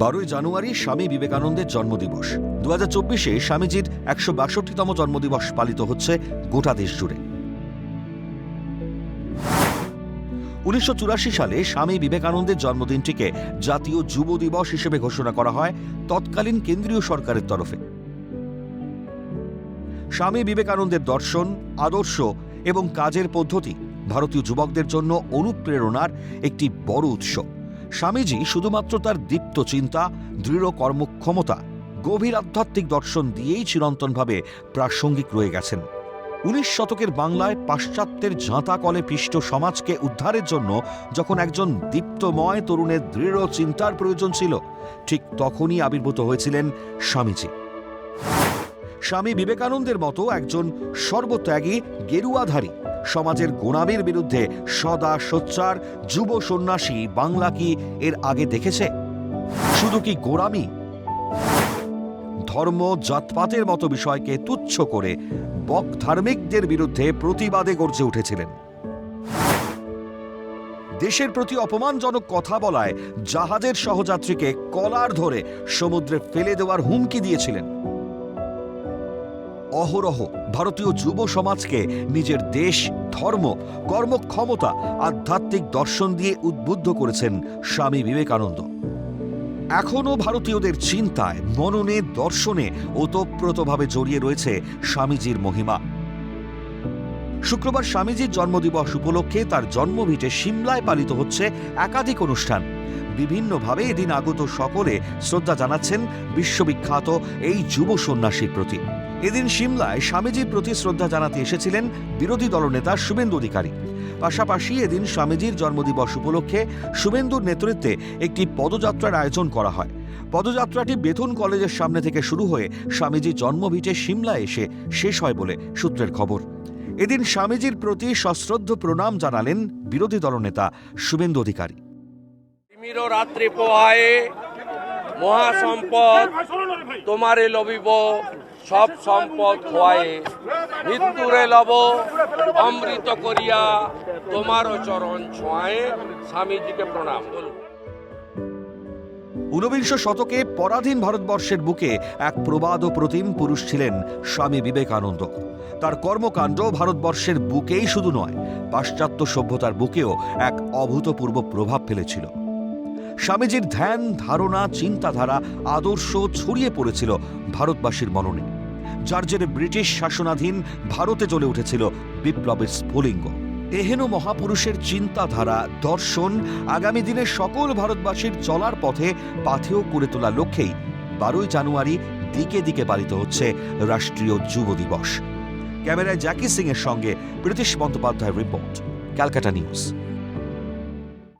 বারোই জানুয়ারি স্বামী বিবেকানন্দের জন্মদিবস। দু হাজার চব্বিশে স্বামীজির একশো বাষট্টিতম জন্মদিবস পালিত হচ্ছে গোটা দেশ জুড়ে। উনিশশো চুরাশি সালে স্বামী বিবেকানন্দের জন্মদিনটিকে জাতীয় যুব দিবস হিসেবে ঘোষণা করা হয় তৎকালীন কেন্দ্রীয় সরকারের তরফে। স্বামী বিবেকানন্দের দর্শন, আদর্শ এবং কাজের পদ্ধতি ভারতীয় যুবকদের জন্য অনুপ্রেরণার একটি বড় উৎস। স্বামীজি শুধুমাত্র তার দীপ্ত চিন্তা, দৃঢ় কর্মক্ষমতা, গভীর আধ্যাত্মিক দর্শন দিয়েই চিরন্তনভাবে প্রাসঙ্গিক রয়ে গেছেন। উনিশ শতকের বাংলায় পাশ্চাত্যের ঝাঁতা কলে পিষ্ট সমাজকে উদ্ধারের জন্য যখন একজন দীপ্তময় তরুণের দৃঢ় চিন্তার প্রয়োজন ছিল, ঠিক তখনই আবির্ভূত হয়েছিলেন স্বামীজি। স্বামী বিবেকানন্দের মতো একজন সর্বত্যাগী গেরুয়াধারী সমাজের গোড়ামির বিরুদ্ধে সদা সোচ্চার যুব সন্ন্যাসী বাংলা কি এর আগে দেখেছে? শুধু কি গোড়ামি ধর্ম জাতপাতের মতো বিষয়কে তুচ্ছ করে বক ধার্মিকদের বিরুদ্ধে প্রতিবাদে গর্জে উঠেছিলেন। দেশের প্রতি অপমানজনক কথা বলায় জাহাজের সহযাত্রীকে কলার ধরে সমুদ্রে ফেলে দেওয়ার হুমকি দিয়েছিলেন। অহরহ ভারতীয় যুব সমাজকে নিজের দেশ, ধর্ম, কর্মক্ষমতা, আধ্যাত্মিক দর্শন দিয়ে উদ্বুদ্ধ করেছেন স্বামী বিবেকানন্দ। এখনও ভারতীয়দের চিন্তায়, মননে, দর্শনে ওতপ্রোতভাবে জড়িয়ে রয়েছে স্বামীজির মহিমা। শুক্রবার স্বামীজির জন্মদিবস উপলক্ষে তার জন্মভিটে সিমলায় পালিত হচ্ছে একাধিক অনুষ্ঠান। বিভিন্নভাবে এদিন আগত সকলে শ্রদ্ধা জানাচ্ছেন বিশ্ববিখ্যাত এই যুব সন্ন্যাসীর প্রতি। এদিন সিমলায় স্বামীজির প্রতি শ্রদ্ধা জানাতে এসেছিলেন বিরোধী দলনেতা শুভেন্দু অধিকারী। পাশাপাশি এদিন স্বামীজির জন্মদিবস উপলক্ষে শুভেন্দুর নেতৃত্বে একটি পদযাত্রার আয়োজন করা হয়। পদযাত্রাটি বেথুন কলেজের সামনে থেকে শুরু হয়ে স্বামীজি জন্মভিটে সিমলা এসে শেষ হয় বলে সূত্রের খবর। এদিন স্বামীজির প্রতি সশ্রদ্ধ প্রণাম জানালেন বিরোধী দলনেতা শুভেন্দু অধিকারী। রাত্রি পোহায়ে, মহাসম্পদ তোমারে লবিব, সব সম্পদ খোয়ায়ে। মৃত্যুরে লব, অমৃত করিয়া তোমারও চরণ ছোঁয়ায়ে। স্বামীজিকে প্রণাম। বলুন। ঊনবিংশ শতকে পরাধীন ভারতবর্ষের বুকে এক প্রবাদ ও প্রতিম পুরুষ ছিলেন স্বামী বিবেকানন্দ। তার কর্মকাণ্ড ভারতবর্ষের বুকেই শুধু নয়, পাশ্চাত্য সভ্যতার বুকেও এক অভূতপূর্ব প্রভাব ফেলেছিল। স্বামীজির ধ্যান, ধারণা, চিন্তাধারা আদর্শ ছড়িয়ে পড়েছিল ভারতবাসীর মননে, যার জেরে ব্রিটিশ শাসনাধীন ভারতে জ্বলে উঠেছিল বিপ্লবের স্ফুলিঙ্গ। এহেন মহাপুরুষের চিন্তাধারা, দর্শন আগামী দিনে সকল ভারতবাসীর চলার পথে পাথেয় করে তোলার লক্ষ্যেই বারোই জানুয়ারি দিকে দিকে পালিত হচ্ছে রাষ্ট্রীয় যুব দিবস। ক্যামেরায় জ্যাকি সিং এর সঙ্গে ব্রিটিশ বন্দ্যোপাধ্যায়ের রিপোর্ট, ক্যালকাটা নিউজ।